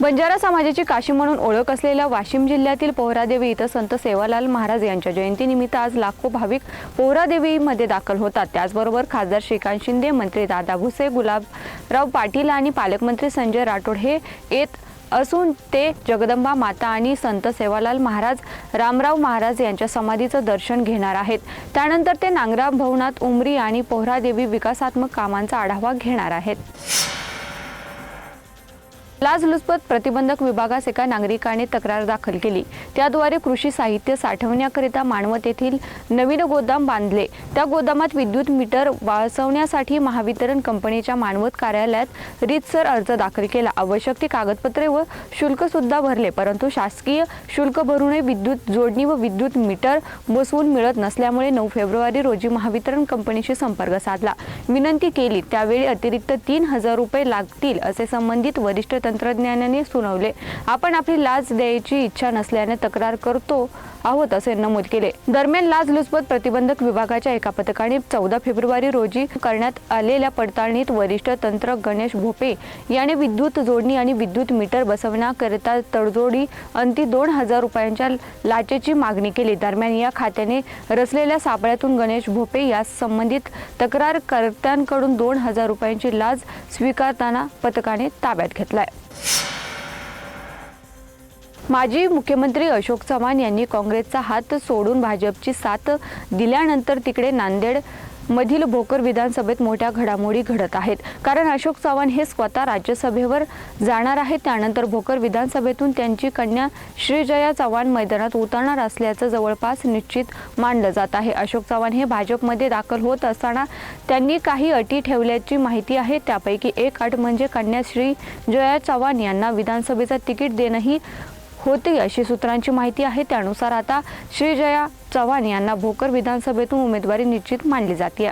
बंजारा समाजाची काशी म्हणून ओळख असलेल्या वाशिम जिल्ह्यातील पोहरादेवी इथं संत सेवालाल महाराज यांच्या जयंतीनिमित्त आज लाखो भाविक पोहरादेवीमध्ये दाखल होतात. त्याचबरोबर खासदार श्रीकांत शिंदे मंत्री दादा भुसे गुलाबराव पाटील आणि पालकमंत्री संजय राठोड हे येत असून ते जगदंबा माता आणि संत सेवालाल महाराज रामराव महाराज यांच्या समाधीचं दर्शन घेणार आहेत. त्यानंतर ते नांगरा भवनात उमरी आणि पोहरादेवी विकासात्मक कामांचा आढावा घेणार आहेत. लाचलुचपत प्रतिबंधक विभागास एका नागरिकाने तक्रार दाखल केली. त्याद्वारे कृषी साहित्य साठवण्याकरिता मानवत येथील नवीन गोदाम बांधले. त्या गोदामात विद्युत मीटर वाचवण्यासाठी महावितरण कंपनीच्या मानवत कार्यालयात रीतसर अर्ज दाखल केला. आवश्यक ती कागदपत्रे व शुल्क सुद्धा भरले परंतु शासकीय शुल्क भरूनही विद्युत जोडणी व विद्युत मीटर बसवून मिळत नसल्यामुळे नऊ फेब्रुवारी रोजी महावितरण कंपनीशी संपर्क साधला. विनंती केली त्यावेळी अतिरिक्त तीन हजार रुपये लागतील असे संबंधित वरिष्ठ तंत्रज्ञानाने सुनावले. आपण आपली लाच द्यायची इच्छा नसल्याने तक्रार करतो. आहोत असे नमूद केले. दरम्यान लाचलुचपत प्रतिबंधक विभागाच्या एका पथकाने चौदा फेब्रुवारी रोजी करण्यात आलेल्या पडताळणीत वरिष्ठ तंत्र गणेश भोपे याने विद्युत जोडणी आणि विद्युत मीटर बसवण्याकरिता तडजोडी अंती दोन हजार रुपयांच्या लाचेची मागणी केली. दरम्यान या खात्याने रचलेल्या सापळ्यातून गणेश भोपे यास संबंधित तक्रारकर्त्यांकडून दोन हजार रुपयांची लाच स्वीकारताना पथकाने ताब्यात घेतलाय. माजी मुख्यमंत्री अशोक चव्हाण यांनी काँग्रेसचा हात सोडून भाजपची साथ दिल्यानंतर तिकडे नांदेड मधील भोकर विधानसभेत मोठ्या घडामोडी घडत आहेत. कारण अशोक चव्हाण हे स्वतः राज्यसभेवर जाणार आहेत. त्यानंतर भोकर विधानसभेतून त्यांची कन्या श्रीजया चव्हाण मैदानात उतरणार असल्याचं जवळपास निश्चित मानलं जात आहे. अशोक चव्हाण हे भाजपमध्ये दाखल होत असताना त्यांनी काही अटी ठेवल्याची माहिती आहे. त्यापैकी एक अट म्हणजे कन्या श्री जया चव्हाण यांना विधानसभेचं तिकीट देणंही होती अशी सूत्रांची माहिती आहे. त्यानुसार आता श्रीजया चव्हाण यांना भोकर विधानसभेतून उमेदवारी निश्चित मानली जाते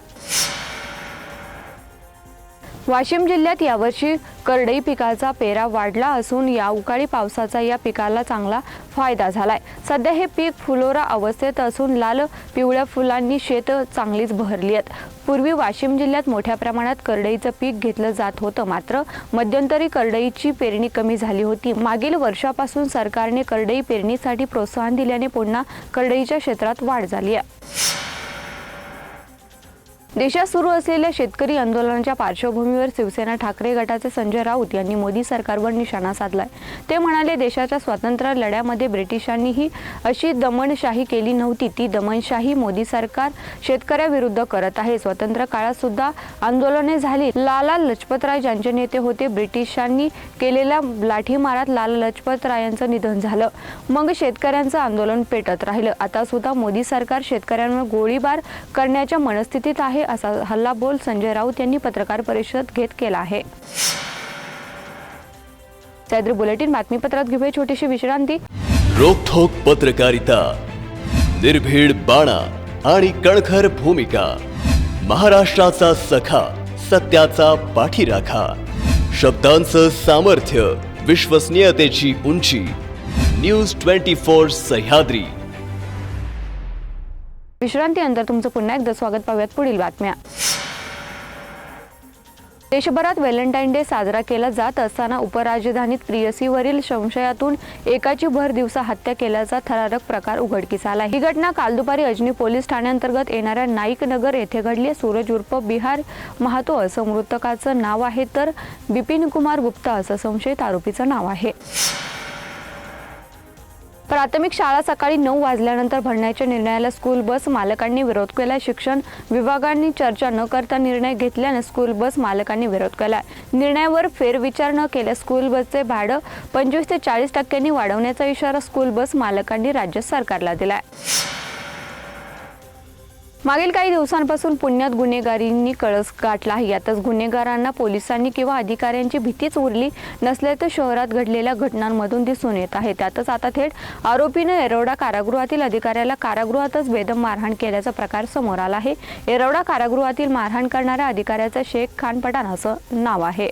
वाशिम जिल्ह्यात यावर्षी करडई पिकाचा पेरा वाढला असून या उकाळी पावसाचा या पिकाला चांगला फायदा झालाय. सध्या हे पीक फुलोरा अवस्थेत असून लाल पिवळ्या फुलांनी शेत चांगलीच भरली आहेत. पूर्वी वाशिम जिल्ह्यात मोठ्या प्रमाणात करडईचं पीक घेतलं जात होतं. मात्र मध्यंतरी करडईची पेरणी कमी झाली होती. मागील वर्षापासून सरकारने करडई पेरणीसाठी प्रोत्साहन दिल्याने पुन्हा करडईच्या क्षेत्रात वाढ झाली आहे. देशात सुरू असलेल्या शेतकरी आंदोलनाच्या पार्श्वभूमीवर शिवसेना ठाकरे गटाचे संजय राऊत यांनी मोदी सरकारवर निशाणा साधलाय. ते म्हणाले देशाच्या स्वातंत्र्य लढ्यामध्ये ब्रिटिशांनीही अशी दमनशाही केली नव्हती. ती दमनशाही मोदी सरकार शेतकऱ्याविरुद्ध करत आहे. स्वतंत्र काळात सुद्धा आंदोलने झाली. लाला लजपतराय ज्यांचे नेते होते ब्रिटिशांनी केलेल्या लाठीमारात लाला लजपतरायांचं निधन झालं. मग शेतकऱ्यांचं आंदोलन पेटत राहिलं. आता सुद्धा मोदी सरकार शेतकऱ्यांवर गोळीबार करण्याच्या मनस्थितीत आहे. आहे असा हल्लाबोल संजय राऊत यांनी पत्रकार परिषद घेत केला आहे. सह्याद्री बुलेटिन बातमीपत्रात घेऊया छोटीशी विश्रांती. रोखोक पत्रकारिता निर्भीड बाणा आणि कणखर भूमिका महाराष्ट्राचा सखा सत्याचा पाठीराखा शब्दांचं सामर्थ्य विश्वसनीयतेची उंची न्यूज ट्वेंटी फोर सह्याद्री. विश्रांतीनंतर तुमचं पुन्हा एकदा स्वागत पाहूयात पुढील बातम्या. देशभरात व्हॅलेंटाईन डे साजरा केला जात असताना उपराजधानीत प्रियसीवरील संशयातून एकाची भर दिवसा हत्या केल्याचा थरारक प्रकार उघडकीस आला. ही घटना काल दुपारी अजनी पोलीस ठाण्याअंतर्गत येणाऱ्या नाईक नगर येथे घडली सूरज उर्फ बिहार महातो असं मृतकाचं नाव आहे तर बिपिन कुमार गुप्ता असं संशयित आरोपीचं नाव आहे. प्राथमिक शाळा सकाळी नऊ वाजल्यानंतर भरण्याच्या निर्णयाला स्कूल बस मालकांनी विरोध केला शिक्षण विभागांनी चर्चा न करता निर्णय घेतल्याने स्कूल बस मालकांनी विरोध केला निर्णयावर फेरविचार न केल्या स्कूल बसचे भाडं पंचवीस ते चाळीस टक्क्यांनी वाढवण्याचा इशारा स्कूल बस मालकांनी राज्य सरकारला दिलाय. मागील काही दिवसांपासून पुण्यात गुन्हेगारींनी कळस गाठला आहे. यातच गुन्हेगारांना पोलिसांनी किंवा अधिकाऱ्यांची भीतीच उरली नसले तर शहरात घडलेल्या घटनांमधून दिसून येत आहे. त्यातच आता थेट आरोपीनं येरवडा कारागृहातील अधिकाऱ्याला कारागृहातच बेदम मारहाण केल्याचा प्रकार समोर आला आहे. येरवडा कारागृहातील मारहाण करणाऱ्या अधिकाऱ्याचं शेख खान पठाण असं नाव आहे.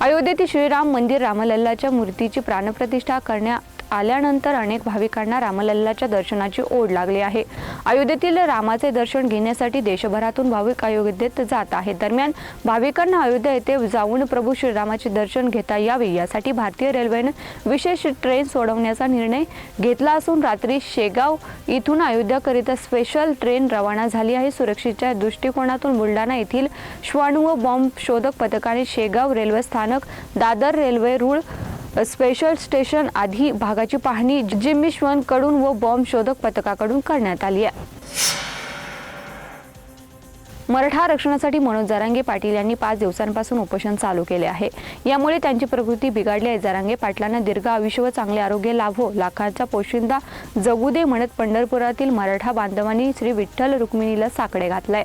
अयोध्येतील श्रीराम मंदिर रामलल्लाच्या मूर्तीची प्राणप्रतिष्ठा करण्या आल्यानंतर अनेक भाविकांना रामलल्लाच्या दर्शनाची ओढ लागली आहे. अयोध्येतील रामाचे दर्शन घेण्यासाठी देशभरातून भाविक अयोध्येत जात आहेत. दरम्यान भाविकांना अयोध्या येथे जाऊन प्रभू श्रीरामाचे दर्शन घेता यावे यासाठी भारतीय रेल्वेनं विशेष ट्रेन सोडवण्याचा निर्णय घेतला असून रात्री शेगाव इथून अयोध्याकरिता स्पेशल ट्रेन रवाना झाली आहे. सुरक्षेच्या दृष्टिकोनातून बुलढाणा येथील श्वाणू व बॉम्ब शोधक पथकाने शेगाव रेल्वे स्थानक दादर रेल्वे रूळ स्पेशल स्टेशन आधी भागाची पाहणी जिम्मी कडून व बॉम्ब शोधक पथकाकडून करण्यात आली आहे. मराठा आरक्षणासाठी मनोज जारांगे पाटील यांनी पाच दिवसांपासून उपोषण चालू केले आहे. यामुळे त्यांची प्रकृती बिघडली आहे. जारांगे पाटलांना दीर्घ आयुष्य व चांगले आरोग्य लाभो लाखांचा पोशिंदा जगू दे म्हणत पंढरपुरातील मराठा बांधवांनी श्री विठ्ठल रुक्मिणीला साकडे घातलाय.